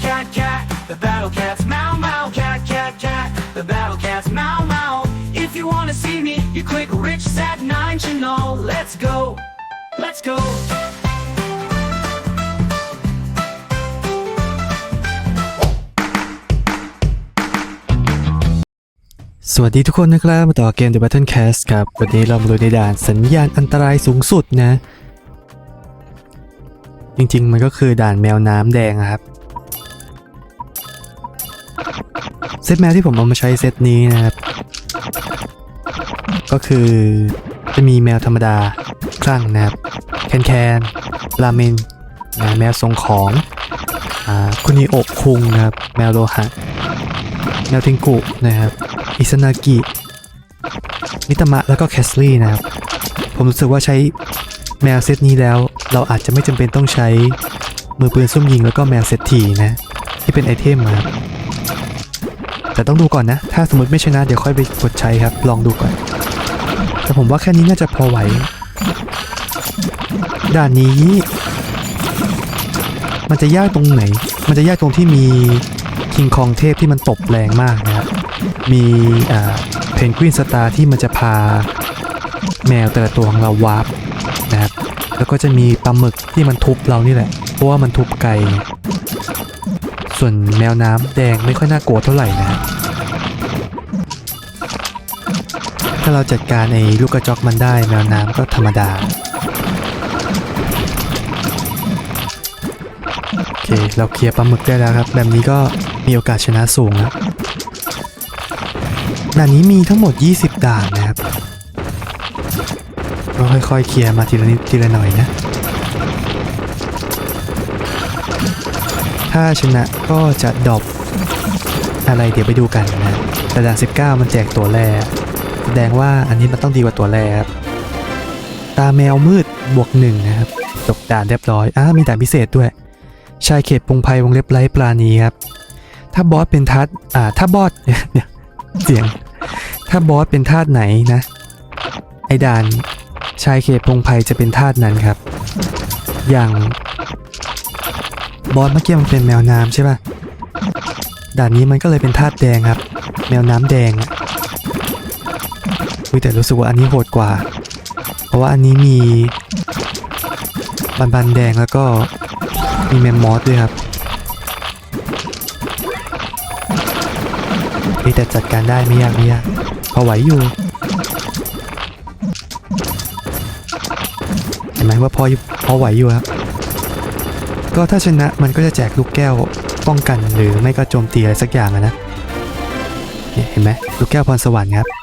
cat, cat, cat. The battle cat's meow, meow, cat, cat, cat. The battle cat's meow, meow. If you wanna see me, you click Rich Sat 9 channel. Let's go. Let's go. สวัสดีทุกคนนะครับมาต่อเกม The Battle Cast ครับ วันนี้เรามาดูในด่านสัญญาณอันตรายสูงสุดนะ จริงๆ มันก็คือด่านแมวน้ำแดงครับ เซตแมวที่ผมเอามาใช้เซตนี้นะครับ ก็คือจะมีแมวธรรมดาคลั่งนะครับ แคนแคนราเมนนแมวทรงของคุนิโอคุงนะครับ แมวโลหะ แมวเทงกุนะครับ อิซานากินิตามะแล้วก็แคสลี่นะครับ ผมรู้สึกว่าใช้แมวเซตนี้แล้ว เราอาจจะไม่จำเป็นต้องใช้มือปืนซุ่มยิงแล้วก็แมวเซตทีนะ ที่เป็นไอเทมครับ แต่ต้องดูก่อนนะ ถ้าสมมติไม่ชนะเดี๋ยวค่อยไปกดใช้ครับ ลองดูก่อน แต่ผมว่าแค่นี้น่าจะพอไหว ด่านนี้ มันจะยากตรงไหน มันจะยากตรงที่มีคิงคองเทพที่มันตบแรงมากนะครับ มีอ่าเพนกวินสตาร์ที่มันจะพาแมวแต่ละตัวของเราวาร์ปนะครับ แล้วก็จะมีปลาหมึกที่มันทุบเรานี่แหละ เพราะว่ามันทุบไกล ส่วนแมวน้ำแดงไม่ค่อยน่ากลัวเท่าไหร่นะ ถ้าเราจัดการไอ้ลูกกระจอกมันได้แมวน้ำก็ธรรมดา โอเค เราเคลียร์ปลาหมึกได้แล้วครับ แบบนี้ก็มีโอกาสชนะสูงแล้วด่านนี้มีทั้งหมด 20 ด่านนะครับก็ค่อยๆเคลียร์มาทีละนิดทีละหน่อยนะ ถ้าชนะก็จะดรอปอะไรเดี๋ยวไปดูกันนะแต่ด่าน19 มันแจกตัวแรกแสดงว่าอันนี้มันต้องดีกว่าตัวแรกครับตาแมวมืดบวกหนึ่งนะครับจบด่านเรียบร้อยอ่ามีด่านพิเศษด้วย ชายเขตปงไพวงเล็บไร้ปลานีครับ ถ้าบอสเป็นทัดอ่า ถ้าบอสเนี่ยเนี่ยเสียง ถ้าบอสเป็นธาตุไหนนะ ไอด่านชายเขตพงไพจะเป็นธาตุนั้นครับ อย่าง บอสเมื่อกี้มันเป็นแมวน้ำใช่ป่ะด่านนี้มันก็เลยเป็นธาตุแดงครับ แมวน้ำแดงอะอุ๊ยแต่รู้สึกว่าอันนี้โหดกว่า เพราะว่าอันนี้มีบันบันแดงแล้วก็มีแมมมอสด้วยครับเฮ้ยแต่จัดการได้ไม่ยากไม่ยากพอไหวอยู่เห็นไหมว่าพอพอไหวอยู่ครับ ก็ถ้าชนะมันก็จะแจกลูกแก้วป้องกันหรือไม่ก็โจมตีอะไรสักอย่างนะเห็นไหมลูกแก้วพรสวรรค์ครับ